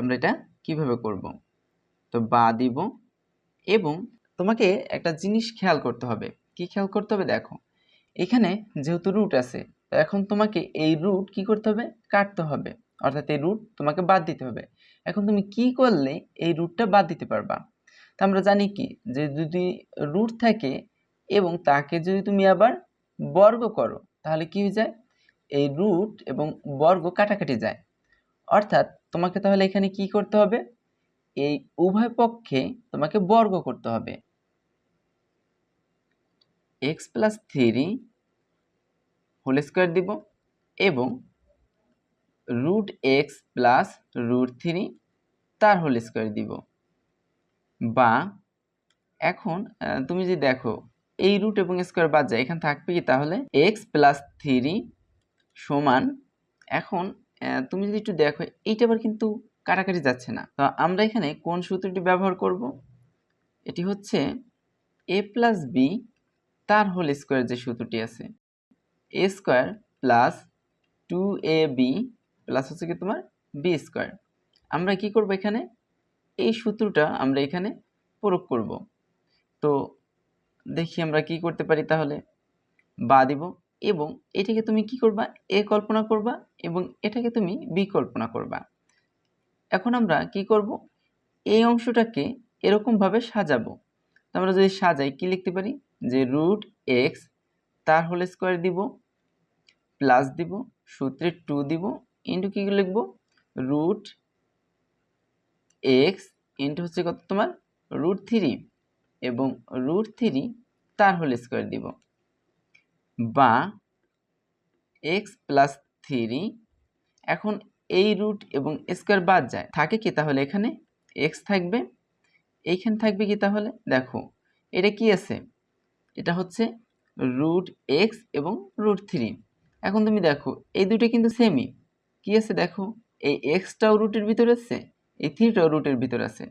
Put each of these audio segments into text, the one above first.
আমরা এটা কীভাবে করব? তো বা দিব এবং তোমাকে একটা জিনিস খেয়াল করতে হবে। কি খেয়াল করতে হবে দেখো, এখানে যেহেতু রুট আছে, তো এখন তোমাকে এই রুট কি করতে হবে? কাটতে হবে। অর্থাৎ এই রুট তোমাকে বাদ দিতে হবে। এখন তুমি কি করলে এই রুটটা বাদ দিতে পারবা? তা আমরা জানি কি, যে যদি রুট থাকে এবং তাকে যদি তুমি আবার বর্গ করো, তাহলে কি হয়ে যায়? এই রুট এবং বর্গ কাটাকাটি যায়। অর্থাৎ তোমাকে তাহলে এখানে কি করতে হবে? এই উভয় পক্ষে তোমাকে বর্গ করতে হবে। X plus three whole square দিব এবং root x plus root three তার হোল স্কোয়ার দিব। বা এখন তুমি যদি দেখো, এই রুট এবং স্কোয়ার বাদ যায়, এখানে থাকবে কি তাহলে এক্স প্লাস থ্রি সমান এখন তুমি যদি একটু দেখো, এইটা আবার কিন্তু কাটাকাটি যাচ্ছে না। তো আমরা এখানে কোন সূত্রটি ব্যবহার করব? এটি হচ্ছে এ প্লাস বি তার হোল স্কোয়ার যে সূত্রটি আছে। A square plus two a b plus হচ্ছে কি তোমার বি স্কোয়ার আমরা কি করব এখানে? এই সূত্রটা আমরা এখানে প্রয়োগ করব। তো দেখি আমরা কি করতে পারি তাহলে? বা দিব। এবং এটাকে তুমি কি করবা? এ কল্পনা করবা এবং এটাকে তুমি বিকল্পনা করবা। এখন আমরা কি করব? এই অংশটাকে এরকমভাবে সাজাবো। আমরা যদি সাজাই, কি লিখতে পারি? যে রুট এক্স তার হোল স্কোয়ার দিব প্লাস দিব, সূত্রে টু দিব ইন্টু কী লিখব? রুট এক্স ইন্টু হচ্ছে কত তোমার? রুট থ্রি এবং রুট থ্রি তার হোল স্কোয়ার দিব। বা এক্স প্লাস থ্রি এখন এই রুট এবং স্কোয়ার বাদ যায়। থাকে কি তাহলে এখানে? এক্স থাকবে। এইখানে থাকবে কি তাহলে? দেখো, এটা কি আছে? এটা হচ্ছে রুট এক্স এবং রুট থ্রি। এখন তুমি দেখো, এই দুটো কিন্তু সেমই কি আছে দেখো? এই এক্সটাও রুটের ভিতরে আছে, এই থ্রিটাও রুটের ভিতরে আছে।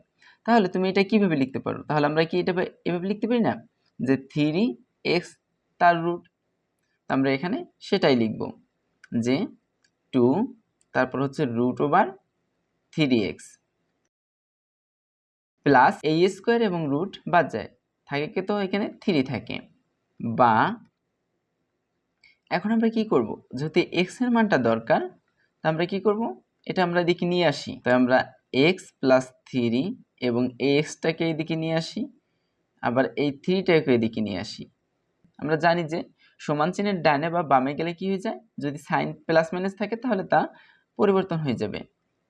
তাহলে তুমি এটা কীভাবে লিখতে পারো? তাহলে আমরা কি এটা এভাবে লিখতে পারি না? যে থ্রি এক্স তার রুট আমরা এখানে সেটাই লিখব। যে টু তারপর হচ্ছে root over three x plus এই স্কোয়ার এবং রুট বাদ যায়, থাকে কি তো এখানে? থ্রি থাকে। বা এখন আমরা কি করব? যেহেতু এক্সের মানটা দরকার, তো আমরা কি করব? এটা আমরা এদিকে নিয়ে আসি। তো আমরা এক্স প্লাস থ্রি এবং এই এক্সটাকে এদিকে নিয়ে আসি, আবার এই থ্রিটাকে এদিকে নিয়ে আসি। আমরা জানি যে সমান চিহ্নের ডানে বা বামে গেলে কি হয়ে যায়? যদি সাইন প্লাস মাইনাস থাকে তাহলে তা পরিবর্তন হয়ে যাবে।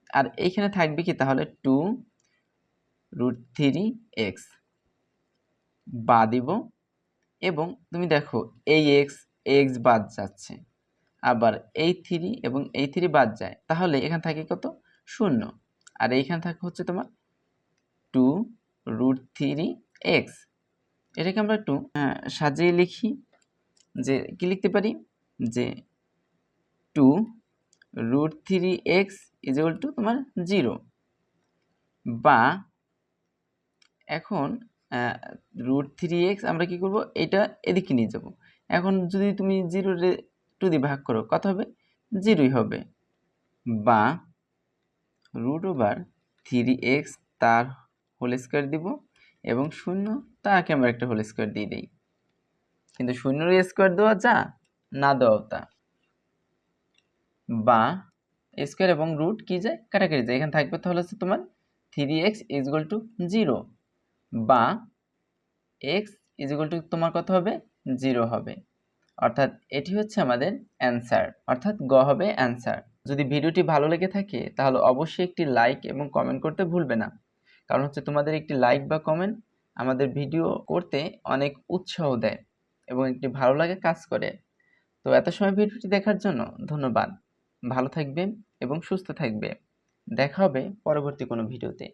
আর এইখানে থাকবে কি? তাহলে টু রুট থ্রি এক্স বা দিব এবং তুমি দেখো এই এক্স এক্স বাদ যাচ্ছে। আবার এই থ্রি এবং এই থ্রি বাদ যায়। তাহলে এখানে থাকে কত? শূন্য। আর এইখানে থাকে হচ্ছে তোমার টু রুট থ্রি এক্স এটাকে আমরা একটু আহ, সাজিয়ে লিখি। যে কি লিখতে পারি? যে two root three x is two তোমার জিরো। বা এখন রুট থ্রি এক্স আমরা কি করব? এটা এদিকে নিয়ে যাব। এখন যদি তুমি জিরো টু দিয়ে ভাগ করো, কত হবে? জিরোই হবে। বা রুট ওভার থ্রি এক্স তার হোল স্কোয়ার দিব এবং শূন্য তাকে আমরা একটা হোল স্কোয়ার দিয়ে দিই। কিন্তু শূন্যর স্কোয়ার দেওয়া যা, না দেওয়া তা। বা স্কোয়ার এবং রুট কি যায় কাটাকাটি যায় এখানে থাকবে তাহলে হচ্ছে তোমার three x is equal to zero বা এক্স ইজ ইজগুয়াল টু তোমার কত হবে? জিরো হবে। অর্থাৎ এটি হচ্ছে আমাদের অ্যান্সার অর্থাৎ গ হবে অ্যান্সার যদি ভিডিওটি ভালো লেগে থাকে, তাহলে অবশ্যই একটি লাইক এবং কমেন্ট করতে ভুলবে না। কারণ হচ্ছে তোমাদের একটি লাইক বা কমেন্ট আমাদের ভিডিও করতে অনেক উৎসাহ দেয়। এবং একটি ভালো লাগে কাজ করে। তো এত সময় ভিডিওটি দেখার জন্য ধন্যবাদ। ভালো থাকবে এবং সুস্থ থাকবে দেখা হবে পরবর্তী কোনো ভিডিওতে।